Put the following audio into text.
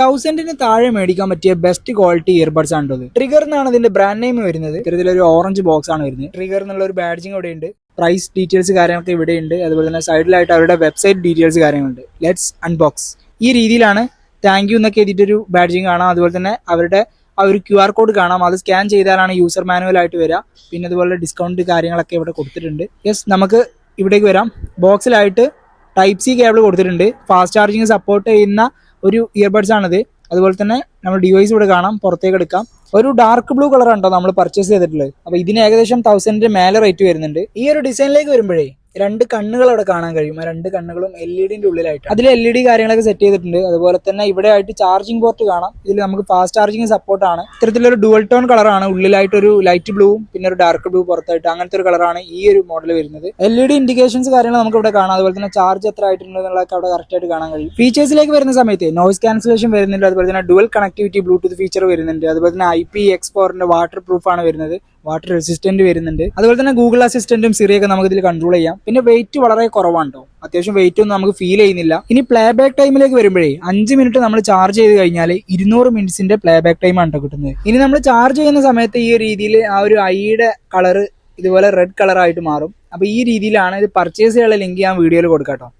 തൗസൻഡിന് താഴെ മേടിക്കാൻ പറ്റിയ ബെസ്റ്റ് ക്വാളിറ്റി ഇയർബഡ്സ് ആണ് ഇത്. ട്രിഗർ എന്നാണ് ഇതിന്റെ ബ്രാൻഡ് നെയിം വരുന്നത്. ഇത്തരത്തിലൊരു ഓറഞ്ച് ബോക്സ് ആണ് വരുന്നത്. ട്രിഗർ എന്നുള്ള ഒരു ബാഡ്ജിംഗ് ഇവിടെ ഉണ്ട് പ്രൈസ് ഡീറ്റെയിൽസ് കാര്യങ്ങളൊക്കെ ഇവിടെ ഉണ്ട് അതുപോലെ തന്നെ സൈഡിലായിട്ട് അവരുടെ വെബ്സൈറ്റ് ഡീറ്റെയിൽസ് കാര്യങ്ങളുണ്ട്. ലെറ്റ്സ് അൺബോക്സ് ഈ രീതിയിലാണ് താങ്ക് യു എന്നൊക്കെ എഴുതിയിട്ടൊരു ബാഡ്ജിംഗ് കാണാം. അതുപോലെ തന്നെ അവരുടെ ആ ഒരു ക്യു ആർ കോഡ് കാണാം. അത് സ്കാൻ ചെയ്താലാണ് യൂസർ മാനുവൽ ആയിട്ട് വരിക പിന്നെ അതുപോലെ ഡിസ്കൗണ്ട് കാര്യങ്ങളൊക്കെ ഇവിടെ കൊടുത്തിട്ടുണ്ട്. യെസ് നമുക്ക് ഇവിടേക്ക് വരാം. ബോക്സിലായിട്ട് ടൈപ്പ് സി കേബിൾ കൊടുത്തിട്ടുണ്ട്. ഫാസ്റ്റ് ചാർജിങ് സപ്പോർട്ട് ചെയ്യുന്ന ഒരു ഇയർബഡ്സ് ആണിത്. അതുപോലെ തന്നെ നമ്മൾ ഡിവൈസ് ഇവിടെ കാണാം പുറത്തേക്ക് എടുക്കാം. ഒരു ഡാർക്ക് ബ്ലൂ കളർ ഉണ്ടോ നമ്മൾ പർച്ചേസ് ചെയ്തിട്ടുള്ളത്. അപ്പോൾ ഇതിന് ഏകദേശം തൗസൻഡിന്റെ മേലെ റേറ്റ് വരുന്നുണ്ട്. ഈ ഒരു ഡിസൈനിലേക്ക് വരുമ്പോഴേ രണ്ട് കണ്ണുകൾ അവിടെ കാണാൻ കഴിയും. ആ രണ്ട് കണ്ണുകളും എൽ ഇ ഡിന്റെ ഉള്ളിലായിട്ട് അതിൽ എൽ ഇ ഡി കാര്യങ്ങളൊക്കെ സെറ്റ് ചെയ്തിട്ടുണ്ട്. അതുപോലെ തന്നെ ഇവിടെ ആയിട്ട് ചാർജിംഗ് പോർട്ട് കാണാം. ഇതിൽ നമുക്ക് ഫാസ്റ്റ് ചാർജിംഗ് സപ്പോർട്ട് ആണ്. ഇത്തരത്തിലൊരു ഡുവൽ ടോൺ കളറാണ് ഉള്ളിലായിട്ട് ഒരു ലൈറ്റ് ബ്ലൂവും പിന്നെ ഒരു ഡാർക്ക് ബ്ലൂ പുറത്തായിട്ട് അങ്ങനത്തെ ഒരു കളറാണ് ഈ ഒരു മോഡൽ വരുന്നത്. എൽ ഇ ഡി ഇൻഡിക്കേഷൻസ് കാര്യങ്ങൾ നമുക്ക് ഇവിടെ കാണാം. അതുപോലെ തന്നെ ചാർജ് എത്ര ആയിട്ടുണ്ട് എന്നുള്ളതൊക്കെ അവിടെ കറക്റ്റ് ആയിട്ട് കാണാൻ കഴിയും. ഫീച്ചേഴ്സിലേക്ക് വരുന്ന സമയത്ത് നോയ്സ് ക്യാൻസലേഷൻ വരുന്നുണ്ട്. അതുപോലെ തന്നെ ഡുവൽ കണക്ടിവിറ്റി ബ്ലൂടൂത്ത് ഫീച്ചർ വരുന്നുണ്ട്. അതുപോലെ തന്നെ ഐ പി എക്സ് ഫോറിന്റെ വാട്ടർ പ്രൂഫ് ആണ് വരുന്നത്. വാട്ടർ റെസിസ്റ്റന്റ് വരുന്നുണ്ട്. അതുപോലെ തന്നെ ഗൂഗിൾ അസിസ്റ്റന്റും സിറിയൊക്കെ നമുക്ക് ഇതിൽ കൺട്രോൾ ചെയ്യാം. പിന്നെ വെയിറ്റ് വളരെ കുറവാണ് കേട്ടോ അത്യാവശ്യം വെയിറ്റ് ഒന്നും നമുക്ക് ഫീൽ ചെയ്യുന്നില്ല. ഇനി പ്ലേ ബാക്ക് ടൈമിലേക്ക് വരുമ്പോഴേ അഞ്ച് മിനിറ്റ് നമ്മൾ ചാർജ് ചെയ്ത് കഴിഞ്ഞാൽ ഇരുന്നൂറ് മിനിറ്റ്സിന്റെ പ്ലേ ബാക്ക് ടൈം ആണ് കിട്ടുന്നത്. ഇനി നമ്മൾ ചാർജ് ചെയ്യുന്ന സമയത്ത് ഈ രീതിയിൽ ആ ഒരു ഐയുടെ കളർ ഇതുപോലെ റെഡ് കളറായിട്ട് മാറും. അപ്പൊ ഈ രീതിയിലാണ് ഇത് പർച്ചേസ് ചെയ്യാനുള്ള ലിങ്ക് ഞാൻ വീഡിയോയിൽ കൊടുക്കാം